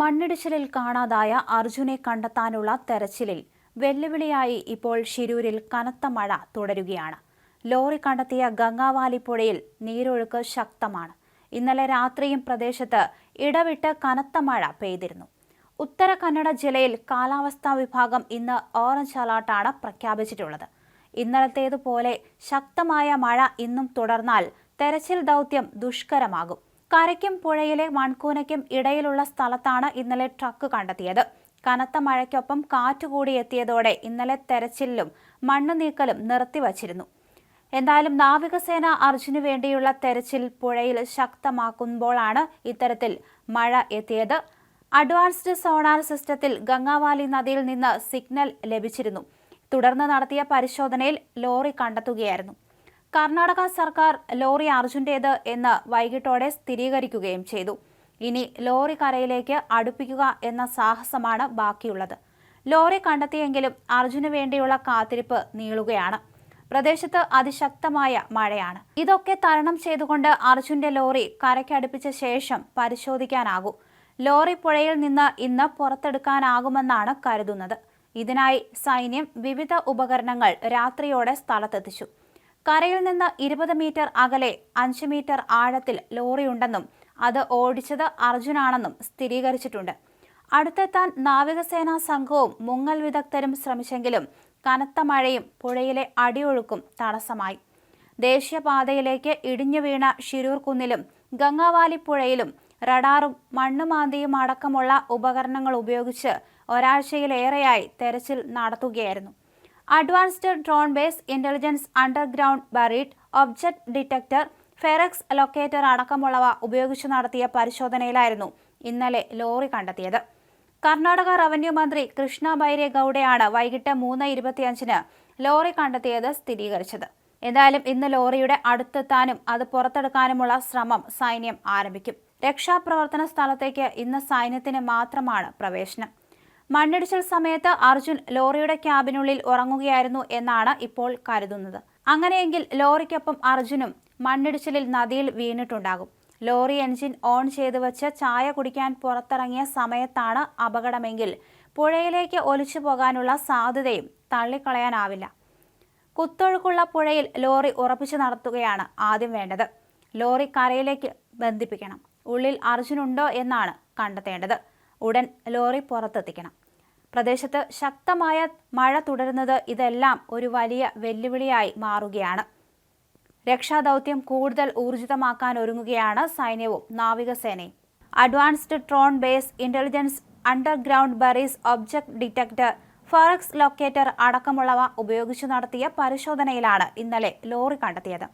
മണ്ണിടിച്ചിലിൽ കാണാതായ അർജുനെ കണ്ടെത്താനുള്ള തെരച്ചിലിൽ വെല്ലുവിളിയായി ഇപ്പോൾ ഷിരൂരിൽ കനത്ത മഴ തുടരുകയാണ്. ലോറി കണ്ടെത്തിയ ഗംഗാവാലി പുഴയിൽ നീരൊഴുക്ക് ശക്തമാണ്. ഇന്നലെ രാത്രിയും പ്രദേശത്ത് ഇടവിട്ട് കനത്ത മഴ പെയ്തിരുന്നു. ഉത്തര കന്നഡ ജില്ലയിൽ കാലാവസ്ഥാ വിഭാഗം ഇന്ന് ഓറഞ്ച് അലർട്ടാണ് പ്രഖ്യാപിച്ചിട്ടുള്ളത്. ഇന്നലത്തേതുപോലെ ശക്തമായ മഴ ഇന്നും തുടർന്നാൽ തെരച്ചിൽ ദൗത്യം ദുഷ്കരമാകും. കരയ്ക്കും പുഴയിലെ മൺകൂനയ്ക്കും ഇടയിലുള്ള സ്ഥലത്താണ് ഇന്നലെ ട്രക്ക് കണ്ടെത്തിയത്. കനത്ത മഴയ്ക്കൊപ്പം കാറ്റുകൂടി എത്തിയതോടെ ഇന്നലെ തെരച്ചിലും മണ്ണ് നീക്കലും നിർത്തിവച്ചിരുന്നു. എന്തായാലും നാവികസേന അർജുനു വേണ്ടിയുള്ള തെരച്ചിൽ പുഴയിൽ ശക്തമാക്കുമ്പോഴാണ് ഇത്തരത്തിൽ മഴ എത്തിയത്. അഡ്വാൻസ്ഡ് സോണാർ സിസ്റ്റത്തിൽ ഗംഗാവാലി നദിയിൽ നിന്ന് സിഗ്നൽ ലഭിച്ചിരുന്നു. തുടർന്ന് നടത്തിയ പരിശോധനയിൽ ലോറി കണ്ടെത്തുകയായിരുന്നു. കർണാടക സർക്കാർ ലോറി അർജുന്റേത് എന്ന് വൈകിട്ടോടെ സ്ഥിരീകരിക്കുകയും ചെയ്തു. ഇനി ലോറി കരയിലേക്ക് അടുപ്പിക്കുക എന്ന സാഹസമാണ് ബാക്കിയുള്ളത്. ലോറി കണ്ടെത്തിയെങ്കിലും അർജുന് വേണ്ടിയുള്ള കാത്തിരിപ്പ് നീളുകയാണ്. പ്രദേശത്ത് അതിശക്തമായ മഴയാണ്. ഇതൊക്കെ തരണം ചെയ്തുകൊണ്ട് അർജുന്റെ ലോറി കരയ്ക്കടുപ്പിച്ച ശേഷം പരിശോധിക്കാനാകൂ. ലോറി പുഴയിൽ നിന്ന് ഇന്ന് പുറത്തെടുക്കാനാകുമെന്നാണ് കരുതുന്നത്. ഇതിനായി സൈന്യം വിവിധ ഉപകരണങ്ങൾ രാത്രിയോടെ സ്ഥലത്തെത്തിച്ചു. കരയിൽ നിന്ന് ഇരുപത് മീറ്റർ അകലെ അഞ്ച് മീറ്റർ ആഴത്തിൽ ലോറിയുണ്ടെന്നും അത് ഓടിച്ചത് അർജുനാണെന്നും സ്ഥിരീകരിച്ചിട്ടുണ്ട്. അടുത്തെത്താൻ നാവികസേനാ സംഘവും മുങ്ങൽ വിദഗ്ധരും ശ്രമിച്ചെങ്കിലും കനത്ത മഴയും പുഴയിലെ അടിയൊഴുക്കും തടസ്സമായി. ദേശീയപാതയിലേക്ക് ഇടിഞ്ഞു വീണ ഷിരൂർ കുന്നിലും ഗംഗാവാലി പുഴയിലും റഡാറും മണ്ണുമാന്തിയും അടക്കമുള്ള ഉപകരണങ്ങൾ ഉപയോഗിച്ച് ഒരാഴ്ചയിലേറെയായി തെരച്ചിൽ നടത്തുകയായിരുന്നു. Advanced drone base intelligence underground buried object detector ferrous locator അടക്കമുള്ളവ ഉപയോഗിച്ച് നടത്തിയ പരിശോധനയിലായിരുന്നു ഇന്നലെ ലോറി കണ്ടെത്തിയത്. കർണാടക റവന്യൂ മന്ത്രി കൃഷ്ണ ബൈരേഗൌഡയാണ് വൈകിട്ട് മൂന്ന് ഇരുപത്തിയഞ്ചിന് ലോറി കണ്ടെത്തിയത് സ്ഥിരീകരിച്ചത്. എന്തായാലും ഇന്ന് ലോറിയുടെ അടുത്തെത്താനും അത് പുറത്തെടുക്കാനുമുള്ള ശ്രമം സൈന്യം ആരംഭിക്കും. രക്ഷാപ്രവർത്തന സ്ഥലത്തേക്ക് ഇന്ന് സൈന്യത്തിന് മാത്രമാണ് പ്രവേശനം. മണ്ണിടിച്ചിൽ സമയത്ത് അർജുൻ ലോറിയുടെ ക്യാബിനുള്ളിൽ ഉറങ്ങുകയായിരുന്നു എന്നാണ് ഇപ്പോൾ കരുതുന്നത്. അങ്ങനെയെങ്കിൽ ലോറിക്കൊപ്പം അർജുനും മണ്ണിടിച്ചിലിൽ നദിയിൽ വീണിട്ടുണ്ടാകും. ലോറി എൻജിൻ ഓൺ ചെയ്തു വെച്ച് ചായ കുടിക്കാൻ പുറത്തിറങ്ങിയ സമയത്താണ് അപകടമെങ്കിൽ പുഴയിലേക്ക് ഒലിച്ചു പോകാനുള്ള സാധ്യതയും തള്ളിക്കളയാനാവില്ല. കുത്തൊഴുക്കുള്ള പുഴയിൽ ലോറി ഉറപ്പിച്ചു നടത്തുകയാണ് ആദ്യം വേണ്ടത്. ലോറി കരയിലേക്ക് ബന്ധിപ്പിക്കണം. ഉള്ളിൽ അർജുനുണ്ടോ എന്നാണ് കണ്ടെത്തേണ്ടത്. ഉടൻ ലോറി പുറത്തെത്തിക്കണം. പ്രദേശത്ത് ശക്തമായ മഴ തുടരുന്നത് ഇതെല്ലാം ഒരു വലിയ വെല്ലുവിളിയായി മാറുകയാണ്. രക്ഷാദൗത്യം കൂടുതൽ ഊർജിതമാക്കാൻ ഒരുങ്ങുകയാണ് സൈന്യവും നാവികസേനയും. Advanced drone base intelligence underground buried object detector ferrous locator അടക്കമുള്ളവ ഉപയോഗിച്ച് നടത്തിയ പരിശോധനയിലാണ് ഇന്നലെ ലോറി കണ്ടെത്തിയത്.